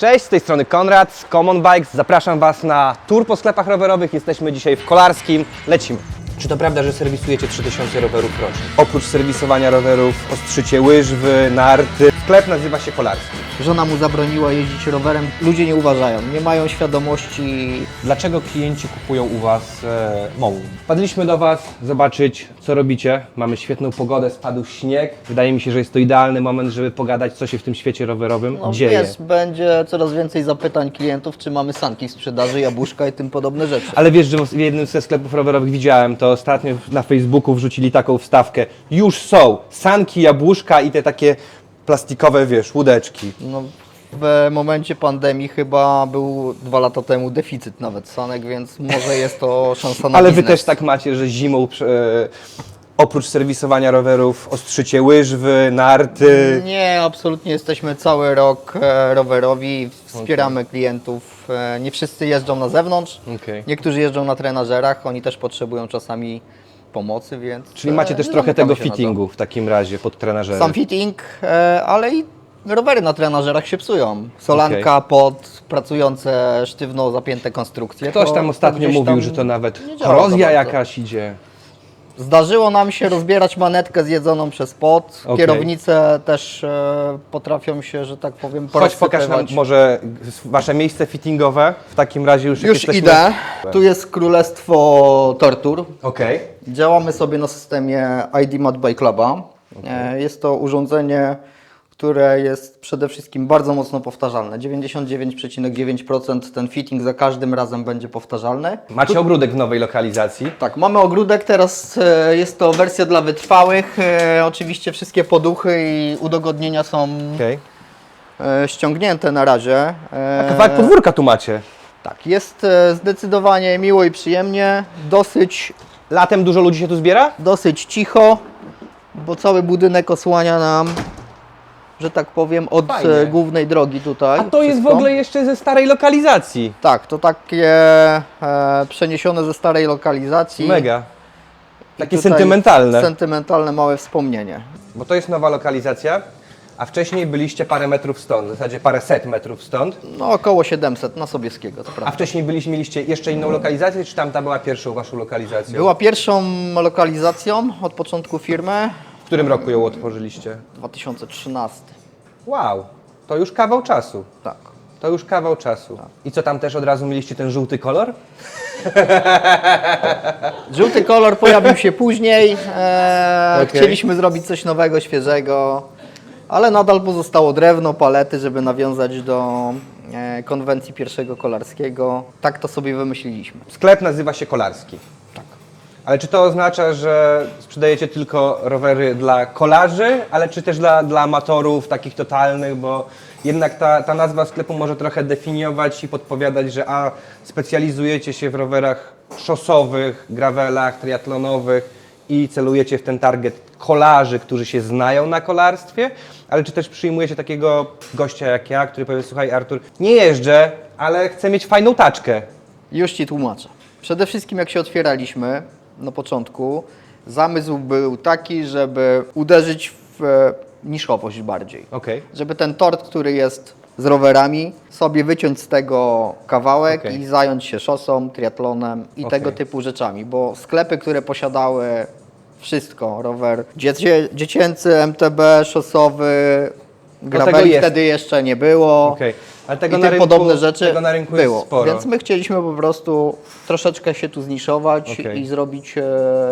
Cześć, z tej strony Konrad z Common Bikes. Zapraszam Was na tour po sklepach rowerowych. Jesteśmy dzisiaj w Kolarskim. Lecimy. Czy to prawda, że serwisujecie 3000 rowerów rocznie? Oprócz serwisowania rowerów, ostrzycie łyżwy, narty. Sklep nazywa się Kolarski. Żona mu zabroniła jeździć rowerem. Ludzie nie uważają, nie mają świadomości. Dlaczego klienci kupują u Was e, Mołun? Wpadliśmy do Was zobaczyć, co robicie. Mamy świetną pogodę, spadł śnieg. Wydaje mi się, że jest to idealny moment, żeby pogadać, co się w tym świecie rowerowym No, dzieje. wiesz, będzie coraz więcej zapytań klientów, czy mamy sanki w sprzedaży, jabłuszka i tym podobne rzeczy. Ale wiesz, że w jednym ze sklepów rowerowych widziałem, to ostatnio na Facebooku wrzucili taką wstawkę. Już są sanki, jabłuszka i te takie plastikowe, wiesz, łódeczki. No, w momencie pandemii chyba był dwa lata temu deficyt nawet sanek, więc może jest to szansa na Ale wy biznes. też tak macie, że zimą e, oprócz serwisowania rowerów ostrzycie łyżwy, narty. Nie, absolutnie jesteśmy cały rok e, rowerowi, wspieramy klientów. E, nie wszyscy jeżdżą na zewnątrz, Okej. niektórzy jeżdżą na trenażerach, oni też potrzebują czasami pomocy, więc... Czyli macie e, też nie trochę zamykamy tego się na to. fittingu w takim razie pod trenażerem. Sam fitting, e, ale i rowery na trenażerach się psują. Solanka pod pracujące sztywno zapięte konstrukcje. Ktoś to- tam to ostatnio gdzieś mówił, tam że to nawet nie działa korozja bardzo. jakaś idzie. Zdarzyło nam się rozbierać manetkę zjedzoną przez pot. Okej. Kierownice też e, potrafią się, że tak powiem, Chodź pokaż nam porozsypywać. może wasze miejsce fittingowe. W takim razie już jak Już jesteśmy... idę. Tu jest królestwo tortur. Okej. Działamy sobie na systemie ID Mat by Cluba. E, Jest to urządzenie, które jest przede wszystkim bardzo mocno powtarzalne. 99,9% ten fitting za każdym razem będzie powtarzalny. Macie ogródek w nowej lokalizacji. Tak, mamy ogródek, teraz e, jest to wersja dla wytrwałych. E, Oczywiście wszystkie poduchy i udogodnienia są Okej. e, ściągnięte na razie. E, Kawałek podwórka tu macie. Tak, jest e, zdecydowanie miło i przyjemnie, dosyć Latem dużo ludzi się tu zbiera? dosyć cicho, bo cały budynek osłania nam, że tak powiem, od Fajnie. e, głównej drogi tutaj. A to jest w wszystko. ogóle jeszcze ze starej lokalizacji. Tak, to takie e, przeniesione ze starej lokalizacji. Mega. Takie sentymentalne. Sentymentalne małe wspomnienie. Bo to jest nowa lokalizacja, a wcześniej byliście parę metrów stąd, w zasadzie parę set metrów stąd. No około 700 na Sobieskiego, to A prawda. wcześniej byliście, mieliście jeszcze inną lokalizację, czy tamta była pierwszą waszą lokalizacją? Była pierwszą lokalizacją od początku firmy, W którym roku ją otworzyliście? 2013. Wow, to już kawał czasu. Tak. To już kawał czasu. I co tam też od razu mieliście ten żółty kolor? Żółty kolor pojawił się później. E, Okej. Chcieliśmy zrobić coś nowego, świeżego, ale nadal pozostało drewno, palety, żeby nawiązać do e, konwencji pierwszego kolarskiego. Tak to sobie wymyśliliśmy. Sklep nazywa się Kolarski. Ale czy to oznacza, że sprzedajecie tylko rowery dla kolarzy, ale czy też dla, dla amatorów takich totalnych, bo jednak ta, ta nazwa sklepu może trochę definiować i podpowiadać, że a specjalizujecie się w rowerach szosowych, gravelach, triatlonowych i celujecie w ten target kolarzy, którzy się znają na kolarstwie, ale czy też przyjmujecie takiego gościa jak ja, który powie, słuchaj Artur, nie jeżdżę, ale chcę mieć fajną taczkę. Już Ci tłumaczę. Przede wszystkim jak się otwieraliśmy na początku, zamysł był taki, żeby uderzyć w e, niszowość bardziej. Okej. Żeby ten tort, który jest z rowerami, sobie wyciąć z tego kawałek Okej. i zająć się szosą, triatlonem i Okej. tego typu rzeczami, bo sklepy, które posiadały wszystko, rower dziecię, dziecięcy, MTB, szosowy, graveli jest. wtedy jeszcze nie było. Okej. Ale tego I na tym rynku, podobne rzeczy tego na rynku było. jest sporo. Więc my chcieliśmy po prostu troszeczkę się tu zniszować Okej. i zrobić e,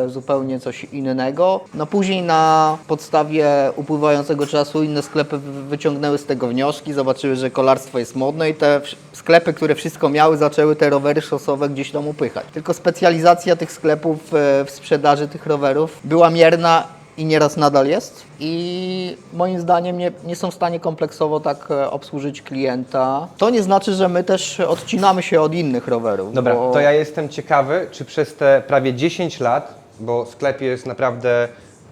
zupełnie coś innego. No później na podstawie upływającego czasu inne sklepy wy- wyciągnęły z tego wnioski, zobaczyły, że kolarstwo jest modne i te sklepy, które wszystko miały, zaczęły te rowery szosowe gdzieś tam upychać. Tylko specjalizacja tych sklepów e, w sprzedaży tych rowerów była mierna i nieraz nadal jest. I moim zdaniem nie, nie są w stanie kompleksowo tak e, obsłużyć klienta. To nie znaczy, że my też odcinamy się od innych rowerów. Dobra, bo... to ja jestem ciekawy, czy przez te prawie 10 lat, bo sklep jest naprawdę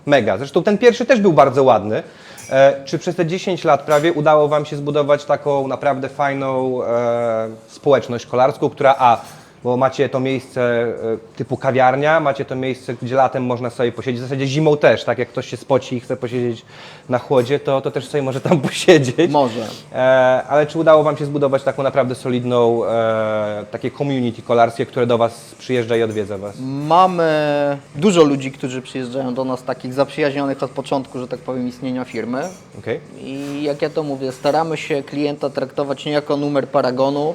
mega, zresztą ten pierwszy też był bardzo ładny, e, czy przez te 10 lat prawie udało Wam się zbudować taką naprawdę fajną e, społeczność kolarską, która a bo macie to miejsce e, typu kawiarnia, macie to miejsce, gdzie latem można sobie posiedzieć, w zasadzie zimą też, tak jak ktoś się spoci i chce posiedzieć na chłodzie, to, to też sobie może tam posiedzieć. Może. E, ale czy udało Wam się zbudować taką naprawdę solidną, e, takie community kolarskie, które do Was przyjeżdża i odwiedza Was? Mamy dużo ludzi, którzy przyjeżdżają do nas, takich zaprzyjaźnionych od początku, że tak powiem, istnienia firmy. Okej? I jak ja to mówię, staramy się klienta traktować nie jako numer paragonu,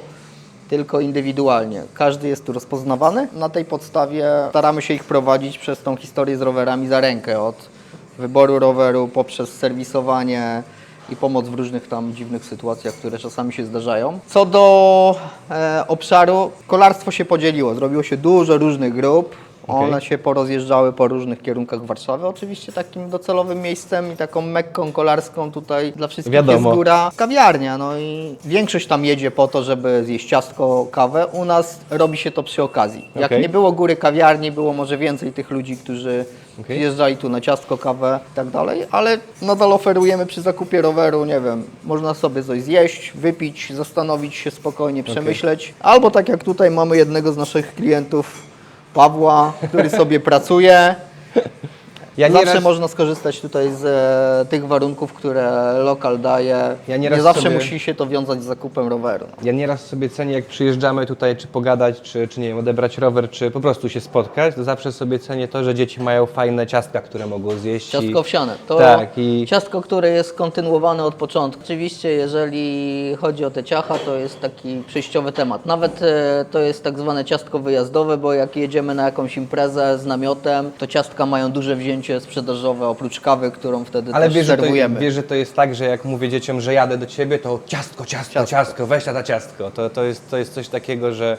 tylko indywidualnie. Każdy jest tu rozpoznawany. Na tej podstawie staramy się ich prowadzić przez tą historię z rowerami za rękę, od wyboru roweru poprzez serwisowanie i pomoc w różnych tam dziwnych sytuacjach, które czasami się zdarzają. Co do e, obszaru, kolarstwo się podzieliło. Zrobiło się dużo różnych grup. One się porozjeżdżały po różnych kierunkach Warszawy. Oczywiście takim docelowym miejscem i taką mekką kolarską tutaj dla wszystkich Wiadomo. jest góra kawiarnia. No i większość tam jedzie po to, żeby zjeść ciastko, kawę. U nas robi się to przy okazji. Jak nie było góry kawiarni, było może więcej tych ludzi, którzy Okej. przyjeżdżali tu na ciastko, kawę i tak dalej, ale nadal oferujemy przy zakupie roweru, nie wiem, można sobie coś zjeść, wypić, zastanowić się spokojnie, przemyśleć. Albo tak jak tutaj mamy jednego z naszych klientów, Pawła, który sobie pracuje. Ja Zawsze można skorzystać tutaj z e, tych warunków, które lokal daje. Ja nie zawsze sobie- musi się to wiązać z zakupem roweru. Ja nieraz sobie cenię, jak przyjeżdżamy tutaj, czy pogadać, czy, czy nie wiem, odebrać rower, czy po prostu się spotkać, to zawsze sobie cenię to, że dzieci mają fajne ciastka, które mogą zjeść. Ciastko i... owsiane. To Tak, i- ciastko, które jest kontynuowane od początku. Oczywiście, jeżeli chodzi o te ciacha, to jest taki przejściowy temat. Nawet e, to jest tak zwane ciastko wyjazdowe, bo jak jedziemy na jakąś imprezę z namiotem, to ciastka mają duże wzięcie sprzedażowe, oprócz kawy, którą wtedy Ale też wiesz że, to, serwujemy. wiesz, że to jest tak, że jak mówię dzieciom, że jadę do ciebie, to ciastko, ciastko, ciastko, weź tata ciastko. To, to, jest, to jest coś takiego, że,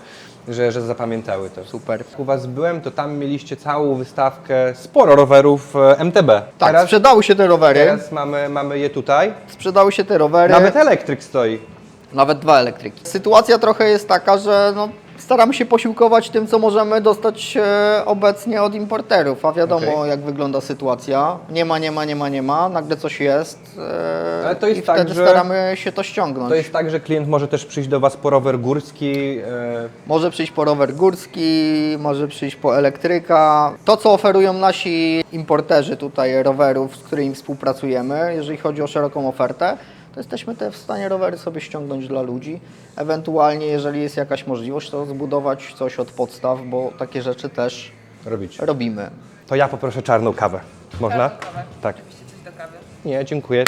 że, że zapamiętały to. Super. Jak u Was byłem, to tam mieliście całą wystawkę, sporo rowerów e, MTB. Tak, teraz, sprzedały się te rowery. teraz mamy, mamy je tutaj. Sprzedały się te rowery. Nawet elektryk stoi. Nawet dwa elektryki. Sytuacja trochę jest taka, że no, staramy się posiłkować tym, co możemy dostać e, obecnie od importerów, a wiadomo Okej. jak wygląda sytuacja. Nie ma, nie ma, nie ma, nie ma, nagle coś jest e, Ale to jest i tak, wtedy że- staramy się to ściągnąć. To jest tak, że klient może też przyjść do Was po rower górski. E, Może przyjść po rower górski, może przyjść po elektryka. To, co oferują nasi importerzy tutaj rowerów, z którymi współpracujemy, jeżeli chodzi o szeroką ofertę, to jesteśmy te w stanie rowery sobie ściągnąć dla ludzi. Ewentualnie, jeżeli jest jakaś możliwość, to zbudować coś od podstaw, bo takie rzeczy też robicie. robimy. To ja poproszę czarną kawę. Można? Kawę. Tak. Oczywiście coś do kawy. Nie, dziękuję.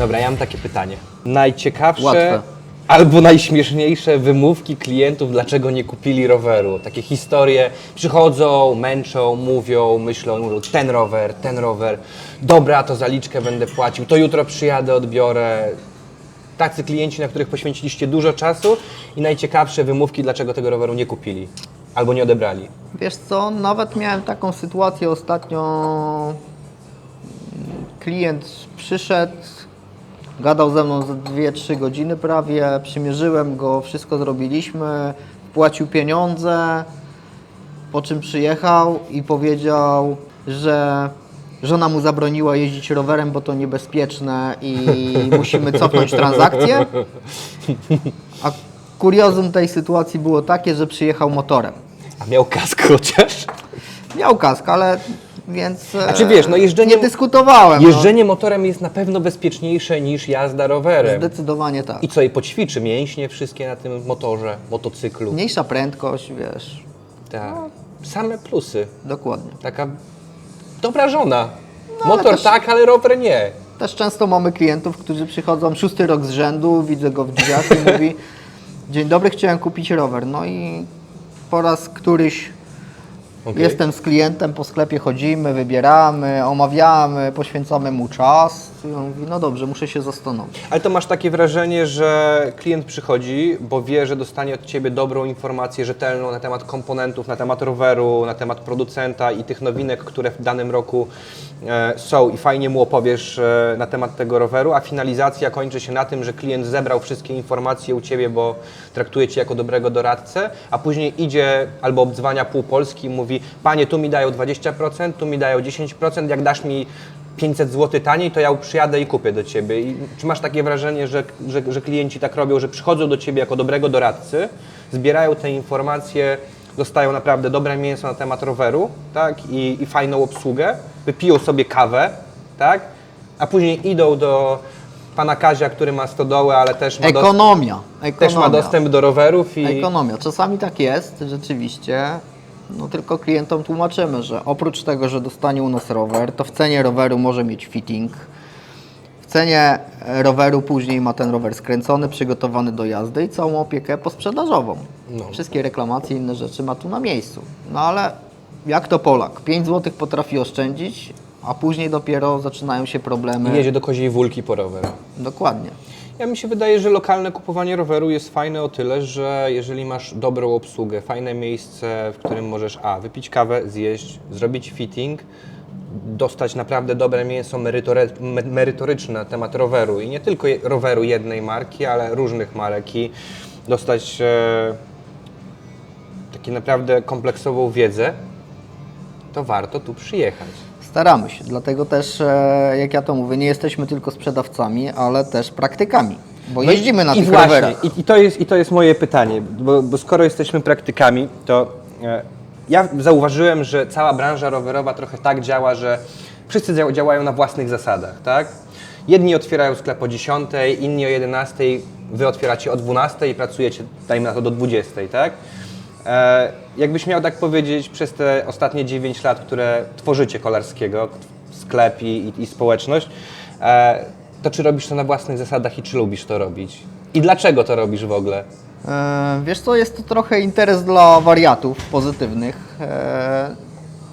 Dobra, ja mam takie pytanie. Najciekawsze Łatwe. albo najśmieszniejsze wymówki klientów, dlaczego nie kupili roweru. Takie historie przychodzą, męczą, mówią, myślą, mówią ten rower, ten rower, dobra, to zaliczkę będę płacił, to jutro przyjadę, odbiorę. Tacy klienci, na których poświęciliście dużo czasu i najciekawsze wymówki, dlaczego tego roweru nie kupili albo nie odebrali. Wiesz co, nawet miałem taką sytuację ostatnio. Klient przyszedł, gadał ze mną za 2-3 godziny prawie, przymierzyłem go, wszystko zrobiliśmy, płacił pieniądze, po czym przyjechał i powiedział, że żona mu zabroniła jeździć rowerem, bo to niebezpieczne i musimy cofnąć transakcję. A kuriozum tej sytuacji było takie, że przyjechał motorem. A miał kask chociaż? Miał kask, ale więc. Znaczy wiesz, no jeżdżenie- Nie dyskutowałem. Jeżdżenie motorem jest na pewno bezpieczniejsze niż jazda No. rowerem. Zdecydowanie tak. I co, i poćwiczy mięśnie wszystkie na tym motorze, motocyklu. Mniejsza prędkość, wiesz. Tak. Same plusy. Dokładnie. Taka dobra żona. No, ale Motor też- tak, ale rower nie. Też często mamy klientów, którzy przychodzą szósty rok z rzędu, widzę go w drzwiach i mówi Dzień dobry, chciałem kupić rower. No i po raz któryś Okej. Jestem z klientem, po sklepie chodzimy, wybieramy, omawiamy, poświęcamy mu czas. I on mówi, no dobrze, muszę się zastanowić. Ale to masz takie wrażenie, że klient przychodzi, bo wie, że dostanie od Ciebie dobrą informację rzetelną na temat komponentów, na temat roweru, na temat producenta i tych nowinek, które w danym roku e, są i fajnie mu opowiesz e, na temat tego roweru, a finalizacja kończy się na tym, że klient zebrał wszystkie informacje u Ciebie, bo traktuje Cię jako dobrego doradcę, a później idzie albo obdzwania pół Polski i mówi, panie, tu mi dają 20%, tu mi dają 10%, jak dasz mi 500 zł taniej, to ja przyjadę i kupię do Ciebie. I czy masz takie wrażenie, że, że, że klienci tak robią, że przychodzą do Ciebie jako dobrego doradcy, zbierają te informacje, dostają naprawdę dobre mięso na temat roweru, tak, i, i fajną obsługę, wypiją sobie kawę, tak, a później idą do pana Kazia, który ma stodołę, ale też ma, Ekonomia. ekonomia. też ma dostęp do rowerów i... Ekonomia. Czasami tak jest, rzeczywiście. No tylko klientom tłumaczymy, że oprócz tego, że dostanie u nas rower, to w cenie roweru może mieć fitting. W cenie e, roweru później ma ten rower skręcony, przygotowany do jazdy i całą opiekę posprzedażową. No. Wszystkie reklamacje i inne rzeczy ma tu na miejscu. No ale jak to Polak? 5 zł potrafi oszczędzić, a później dopiero zaczynają się problemy. I jedzie do koziej wólki po rower. Dokładnie. Ja mi się wydaje, że lokalne kupowanie roweru jest fajne o tyle, że jeżeli masz dobrą obsługę, fajne miejsce, w którym możesz a. wypić kawę, zjeść, zrobić fitting, dostać naprawdę dobre mięso merytoryczne na temat roweru i nie tylko roweru jednej marki, ale różnych marek i dostać e, taką naprawdę kompleksową wiedzę, to warto tu przyjechać. Staramy się, dlatego też, e, jak ja to mówię, nie jesteśmy tylko sprzedawcami, ale też praktykami, bo No jeździmy na i tych właśnie, rowerach. I, i, to jest, I to jest moje pytanie, bo, bo skoro jesteśmy praktykami, to e, ja zauważyłem, że cała branża rowerowa trochę tak działa, że wszyscy dzia- działają na własnych zasadach, tak? Jedni otwierają sklep o 10, inni o 11, wy otwieracie o 12 i pracujecie, dajmy na to, do 20, tak? E, jakbyś miał tak powiedzieć, przez te ostatnie 9 lat, które tworzycie Kolarskiego, sklep i, i, społeczność, e, to czy robisz to na własnych zasadach i czy lubisz to robić? I dlaczego to robisz w ogóle? E, Wiesz co, jest to trochę interes dla wariatów pozytywnych.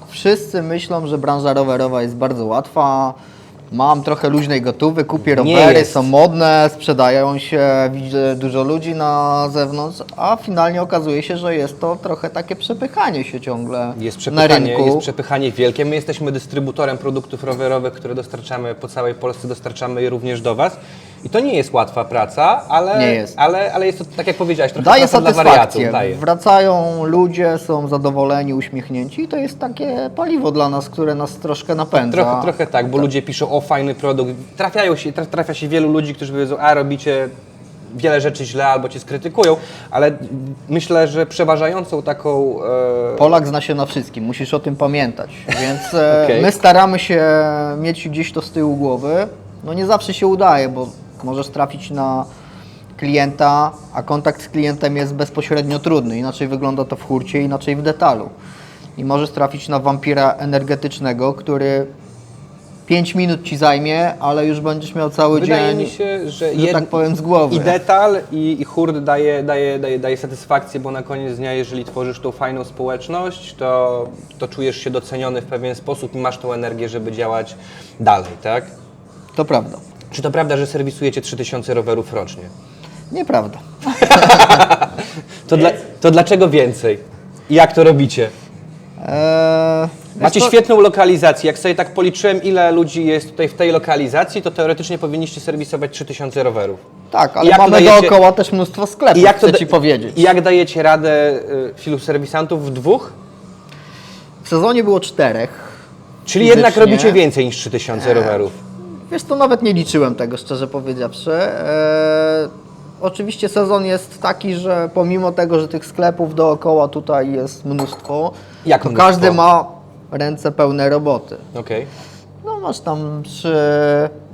Wszyscy myślą, że branża rowerowa jest bardzo łatwa. Mam trochę luźnej gotówy, kupię Nie rowery, jest. są modne, sprzedają się, widzę dużo ludzi na zewnątrz, a finalnie okazuje się, że jest to trochę takie przepychanie się ciągle Jest na przepychanie, rynku. jest przepychanie wielkie. My jesteśmy dystrybutorem produktów rowerowych, które dostarczamy po całej Polsce, dostarczamy je również do Was. I to nie jest łatwa praca, ale, Nie jest. ale, ale jest to, tak jak powiedziałeś, trochę Daje satysfakcję. Daje. Wracają ludzie, są zadowoleni, uśmiechnięci i to jest takie paliwo dla nas, które nas troszkę napędza. Trochę, trochę tak, bo ludzie piszą o fajny produkt. Trafiają się, traf- trafia się wielu ludzi, którzy powiedzą, a robicie wiele rzeczy źle albo cię skrytykują, ale myślę, że przeważającą taką. E, Polak zna się na wszystkim, musisz o tym pamiętać. Więc e, Okej. my staramy się mieć gdzieś to z tyłu głowy. No nie zawsze się udaje, bo możesz trafić na klienta, a kontakt z klientem jest bezpośrednio trudny. Inaczej wygląda to w hurcie, inaczej w detalu. I możesz trafić na wampira energetycznego, który 5 minut ci zajmie, ale już będziesz miał cały Wydaje dzień, mi się, że, że tak powiem, z głowy. I detal, i, i hurd daje, daje, daje, daje satysfakcję, bo na koniec dnia, jeżeli tworzysz tą fajną społeczność, to, to czujesz się doceniony w pewien sposób i masz tą energię, żeby działać dalej, tak? To prawda. Czy to prawda, że serwisujecie 3000 rowerów rocznie? Nieprawda. To, dla, to dlaczego więcej? I jak to robicie? Eee, Macie co? świetną lokalizację. Jak sobie tak policzyłem, ile ludzi jest tutaj w tej lokalizacji, to teoretycznie powinniście serwisować 3000 rowerów. Tak, ale to mamy dajecie- dookoła też mnóstwo sklepów, I jak to, chcę da- Ci powiedzieć. I jak dajecie radę y, filu serwisantów w dwóch? W sezonie było czterech. Czyli Fizycznie. jednak robicie więcej niż 3000 rowerów. Wiesz, to nawet nie liczyłem tego, szczerze powiedziawszy. Eee, oczywiście sezon jest taki, że pomimo tego, że tych sklepów dookoła tutaj jest mnóstwo, Jak to mnóstwo? każdy ma ręce pełne roboty. Okej. No masz tam przy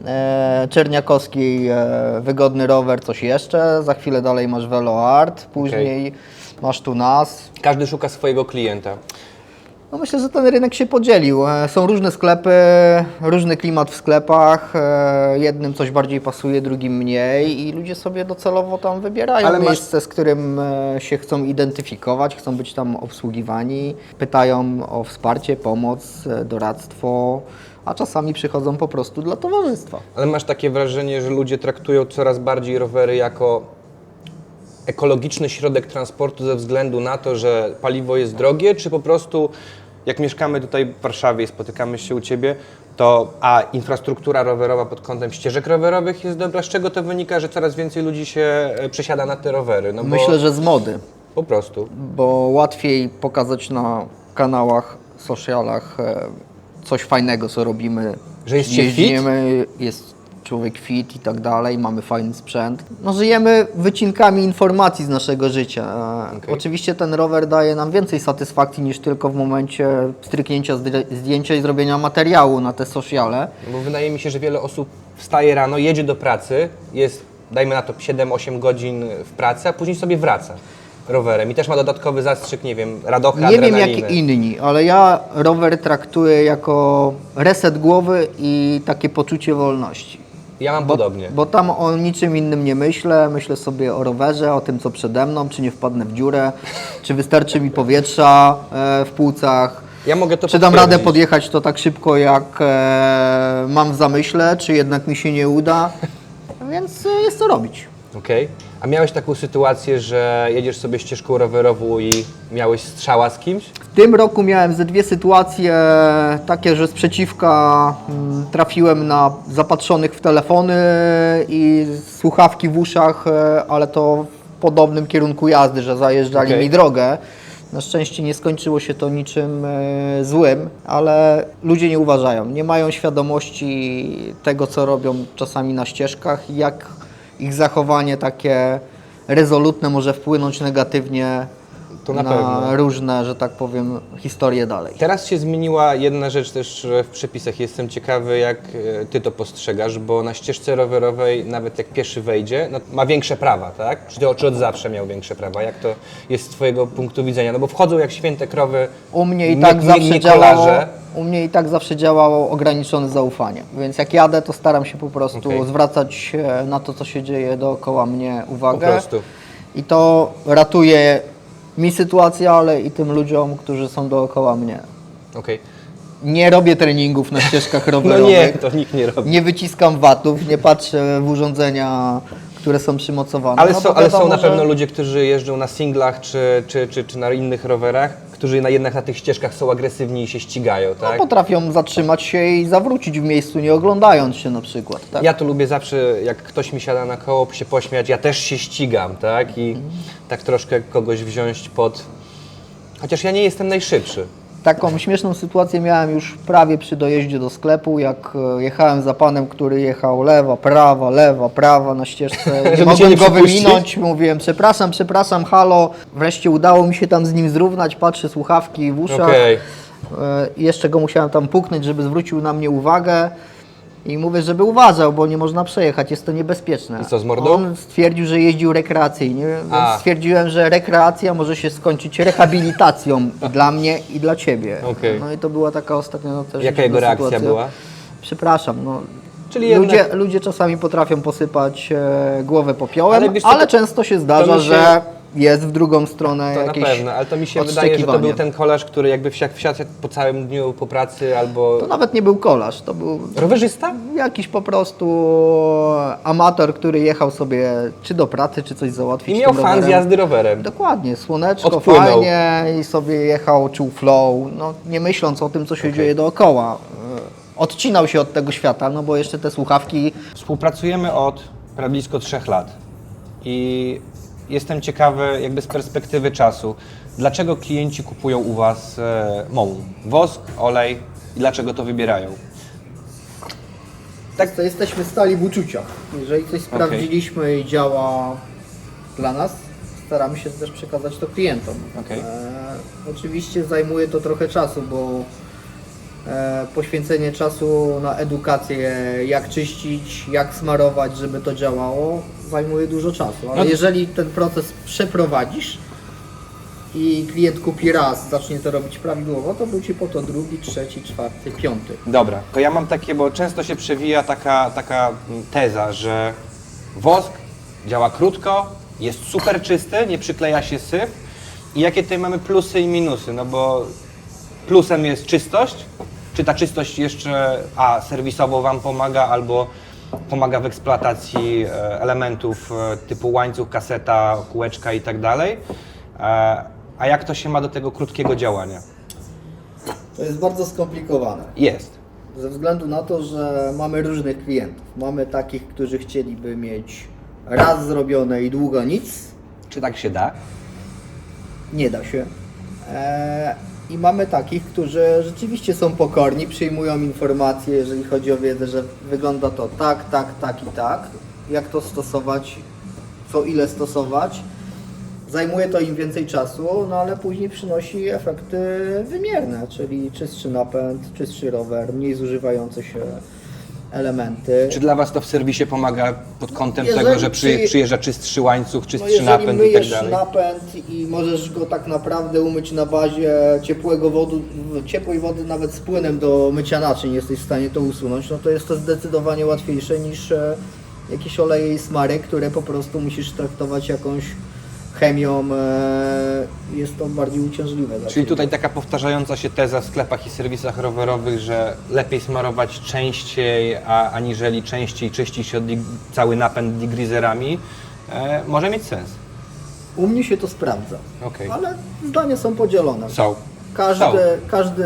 e, Czerniakowskiej e, wygodny rower, coś jeszcze, za chwilę dalej masz Velo Art, później masz tu nas. Każdy szuka swojego klienta. No myślę, że ten rynek się podzielił. E, Są różne sklepy, różny klimat w sklepach. e, Jednym coś bardziej pasuje, drugim mniej i ludzie sobie docelowo tam wybierają Ale masz- miejsce, z którym e, się chcą identyfikować, chcą być tam obsługiwani, pytają o wsparcie, pomoc, doradztwo, a czasami przychodzą po prostu dla towarzystwa. Ale masz takie wrażenie, że ludzie traktują coraz bardziej rowery jako ekologiczny środek transportu ze względu na to, że paliwo jest drogie, czy po prostu jak mieszkamy tutaj w Warszawie i spotykamy się u Ciebie, to a infrastruktura rowerowa pod kątem ścieżek rowerowych jest dobra, z czego to wynika, że coraz więcej ludzi się e, przesiada na te rowery? No bo Myślę, że z mody. po prostu. bo łatwiej pokazać na kanałach, socialach e, coś fajnego, co robimy. Że jest się Jeździmy, jest człowiek fit i tak dalej, mamy fajny sprzęt. No, żyjemy wycinkami informacji z naszego życia. E, Okej. Oczywiście ten rower daje nam więcej satysfakcji niż tylko w momencie stryknięcia zdję- zdjęcia i zrobienia materiału na te sociale. Bo wydaje mi się, że wiele osób wstaje rano, jedzie do pracy, jest, dajmy na to 7-8 godzin w pracy, a później sobie wraca rowerem i też ma dodatkowy zastrzyk, nie wiem, radocha, Nie wiem jak inni, ale ja rower traktuję jako reset głowy i takie poczucie wolności. Ja mam podobnie. Bo tam o niczym innym nie myślę. Myślę sobie o rowerze, o tym, co przede mną, czy nie wpadnę w dziurę, czy wystarczy mi powietrza e, w płócach. Ja mogę to Czy dam radę podjechać to tak szybko, jak e, mam w zamyśle, czy jednak mi się nie uda. Więc e, jest co robić. Okej. A miałeś taką sytuację, że jedziesz sobie ścieżką rowerową i miałeś strzała z kimś? W tym roku miałem ze dwie sytuacje takie, że z przeciwka mm, trafiłem na zapatrzonych w telefony i słuchawki w uszach, e, ale to w podobnym kierunku jazdy, że zajeżdżali Okej. mi drogę. Na szczęście nie skończyło się to niczym e, złym, ale ludzie nie uważają, nie mają świadomości tego, co robią czasami na ścieżkach i jak ich zachowanie takie rezolutne może wpłynąć negatywnie To na na pewno. różne, że tak powiem, historie dalej. Teraz się zmieniła jedna rzecz też w przepisach. Jestem ciekawy, jak e, ty to postrzegasz, bo na ścieżce rowerowej, nawet jak pieszy wejdzie, no, ma większe prawa, tak? Czy, czy od zawsze miał większe prawa? Jak to jest z twojego punktu widzenia? No bo wchodzą jak święte krowy U mnie i tak nie- zawsze nie działało, u mnie i tak zawsze działało ograniczone zaufanie. Więc jak jadę, to staram się po prostu Okej. zwracać e, na to, co się dzieje dookoła mnie uwagę. Po prostu. I to ratuje mi sytuację, ale i tym ludziom, którzy są dookoła mnie. Okej. Nie robię treningów na ścieżkach No rowerowych. nie, to nikt nie robi. Nie wyciskam watów, nie patrzę w urządzenia, które są przymocowane. Ale, No są, ale są wiadomo, na pewno że- ludzie, którzy jeżdżą na singlach czy, czy, czy, czy na innych rowerach, którzy na, jednak na tych ścieżkach są agresywni i się ścigają, no, tak? potrafią zatrzymać się i zawrócić w miejscu, nie oglądając się na przykład. Tak? Ja to lubię zawsze, jak ktoś mi siada na koło, się pośmiać, ja też się ścigam, tak? I tak troszkę kogoś wziąć pod... Chociaż ja nie jestem najszybszy. Taką śmieszną sytuację miałem już prawie przy dojeździe do sklepu, jak e, jechałem za panem, który jechał lewa, prawa, lewa, prawa na ścieżce. Nie mogłem go wyminąć, mówiłem przepraszam, przepraszam, halo. Wreszcie udało mi się tam z nim zrównać, patrzę, słuchawki w uszach. Okej. E, i Jeszcze go musiałem tam puknąć, żeby zwrócił na mnie uwagę. I mówię, żeby uważał, bo nie można przejechać, jest to niebezpieczne. I co, z mordą? On stwierdził, że jeździł rekreacyjnie, więc A. stwierdziłem, że rekreacja może się skończyć rehabilitacją dla mnie i dla ciebie. Okej. No i to była taka ostatnio no, też Jaka dziwna jego reakcja sytuacja. była? Przepraszam, no. Czyli ludzie, jednak- ludzie czasami potrafią posypać e, głowę popiołem, Ale ale, wiesz co, to- często się zdarza, mi się- że jest w drugą stronę To na jakieś pewno, ale to mi się wydaje, że to był ten kolarz, który jakby wsiadł, wsiadł po całym dniu po pracy albo... To nawet nie był kolarz, to był Rowerzysta? jakiś po prostu amator, który jechał sobie czy do pracy, czy coś załatwić I miał fan z jazdy rowerem. Dokładnie, słoneczko, Odpłynął. fajnie i sobie jechał, czuł flow, no, nie myśląc o tym, co się dzieje dookoła. E, Odcinał się od tego świata, no bo jeszcze te słuchawki Współpracujemy od prawie blisko trzech lat i jestem ciekawy jakby z perspektywy czasu, dlaczego klienci kupują u Was e, mołu? Wosk, olej i dlaczego to wybierają? Tak, to jesteśmy stali w uczuciach. Jeżeli coś sprawdziliśmy i działa dla nas, staramy się też przekazać to klientom. Okej. E, oczywiście zajmuje to trochę czasu, bo e, poświęcenie czasu na edukację, jak czyścić, jak smarować, żeby to działało, zajmuje dużo czasu. Ale No- jeżeli ten proces przeprowadzisz, i klient kupi raz, zacznie to robić prawidłowo, to wróci po to drugi, trzeci, czwarty, piąty. Dobra, to ja mam takie, bo często się przewija taka, taka teza, że wosk działa krótko, jest super czysty, nie przykleja się syf. I jakie tutaj mamy plusy i minusy? No bo plusem jest czystość. Czy ta czystość jeszcze a serwisowo Wam pomaga, albo pomaga w eksploatacji e, elementów e, typu łańcuch, kaseta, kółeczka i tak dalej. E, A jak to się ma do tego krótkiego działania? To jest bardzo skomplikowane. Jest. Ze względu na to, że mamy różnych klientów. Mamy takich, którzy chcieliby mieć raz zrobione i długo nic, Czy tak się da? nie da się. Eee, I mamy takich, którzy rzeczywiście są pokorni, przyjmują informacje, jeżeli chodzi o wiedzę, że wygląda to tak, tak, tak i tak. Jak to stosować, co ile stosować. Zajmuje to im więcej czasu, no ale później przynosi efekty wymierne, czyli czystszy napęd, czystszy rower, mniej zużywające się elementy. Czy dla Was to w serwisie pomaga pod kątem Jeżeli tego, że przy, przy- przyjeżdża czystszy łańcuch, No czystszy jeżeli napęd i tak myjesz dalej? napęd i możesz go tak naprawdę umyć na bazie ciepłego wodu, ciepłej wody nawet z płynem do mycia naczyń jesteś w stanie to usunąć, no to jest to zdecydowanie łatwiejsze niż e, jakieś oleje i smary, które po prostu musisz traktować jakąś chemią, e, jest to bardziej uciążliwe. dla Czyli ciebie. tutaj taka powtarzająca się teza w sklepach i serwisach rowerowych, że lepiej smarować częściej, a, aniżeli częściej czyścić od dig- cały napęd digrizerami, e, może mieć sens. U mnie się to sprawdza, Okej. ale zdania są podzielone. Są. Każdy, Są. każdy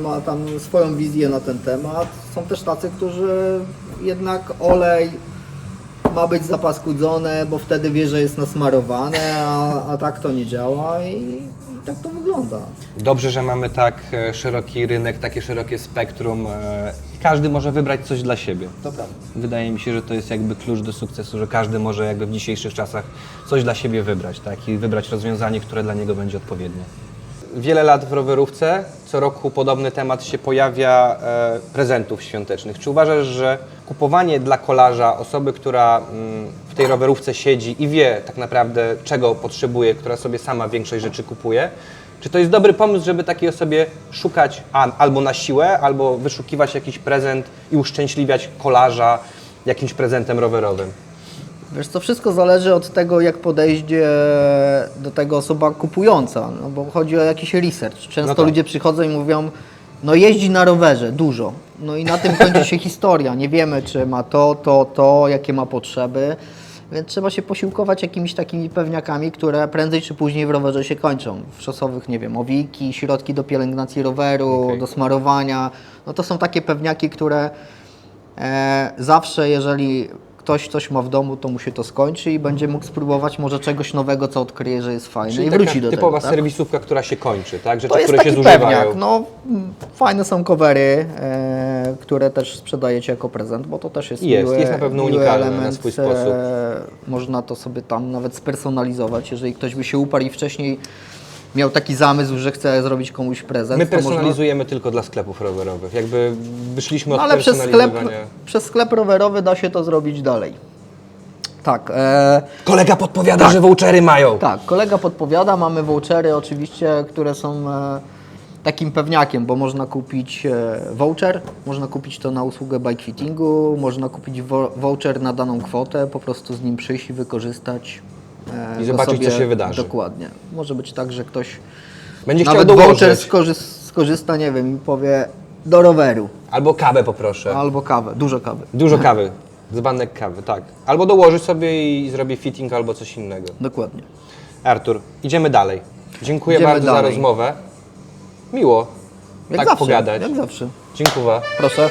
ma tam swoją wizję na ten temat. Są też tacy, którzy jednak olej ma być zapaskudzone, bo wtedy wie, że jest nasmarowane, a, a tak to nie działa i, i tak to wygląda. Dobrze, że mamy tak e, szeroki rynek, takie szerokie spektrum. e, i Każdy może wybrać coś dla siebie. To prawda. Wydaje mi się, że to jest jakby klucz do sukcesu, że każdy może jakby w dzisiejszych czasach coś dla siebie wybrać, tak? I wybrać rozwiązanie, które dla niego będzie odpowiednie. Wiele lat w rowerówce, co roku podobny temat się pojawia e, prezentów świątecznych. Czy uważasz, że kupowanie dla kolarza, osoby, która mm, w tej rowerówce siedzi i wie tak naprawdę czego potrzebuje, która sobie sama większość rzeczy kupuje, czy to jest dobry pomysł, żeby takiej osobie szukać a, albo na siłę, albo wyszukiwać jakiś prezent i uszczęśliwiać kolarza jakimś prezentem rowerowym? Wiesz, to wszystko zależy od tego, jak podejdzie do tego osoba kupująca, no bo chodzi o jakiś research. Często No tak. ludzie przychodzą i mówią, no jeździ na rowerze, dużo. No i na tym kończy się historia. Nie wiemy, czy ma to, to, to, jakie ma potrzeby. Więc trzeba się posiłkować jakimiś takimi pewniakami, które prędzej czy później w rowerze się kończą. W szosowych, nie wiem, owiki, środki do pielęgnacji roweru, Okej. do smarowania. No to są takie pewniaki, które E, zawsze, jeżeli ktoś coś ma w domu, to mu się to skończy i będzie mógł spróbować może czegoś nowego, co odkryje, że jest fajne Czyli i wróci do typowa tego. Tak? serwisówka, która się kończy, tak? Rzeczy, To jest które się taki zużywają. pewniak. No, fajne są covery, e, które też sprzedajecie jako prezent, bo to też jest, Jest, miły, jest na pewno miły unikalne na element. swój sposób. E, można to sobie tam nawet spersonalizować, jeżeli ktoś by się uparł i wcześniej miał taki zamysł, że chce zrobić komuś prezent. My to można- personalizujemy tylko dla sklepów rowerowych. Jakby wyszliśmy od No, ale przez sklep, przez sklep rowerowy da się to zrobić dalej. Tak. E, Kolega podpowiada, że vouchery mają. tak, kolega podpowiada, mamy vouchery oczywiście, które są e, takim pewniakiem, bo można kupić e, voucher, można kupić to na usługę bike fittingu, można kupić voucher na daną kwotę, po prostu z nim przyjść i wykorzystać. E, I zobaczyć, co się wydarzy. Dokładnie. Może być tak, że ktoś Będzie chciał nawet voucher dołożyć. skorzy- skorzysta, nie wiem, i powie do roweru Albo kawę poproszę. albo kawę, dużo kawy. Dużo kawy. Dzbanek kawy, tak. Albo dołoży sobie i zrobi fitting albo coś innego. Dokładnie. Artur, idziemy dalej. Dziękuję Idziemy bardzo za dalej. rozmowę. Miło Jak tak zawsze, pogadać. Jak zawsze. Dziękuję. Proszę.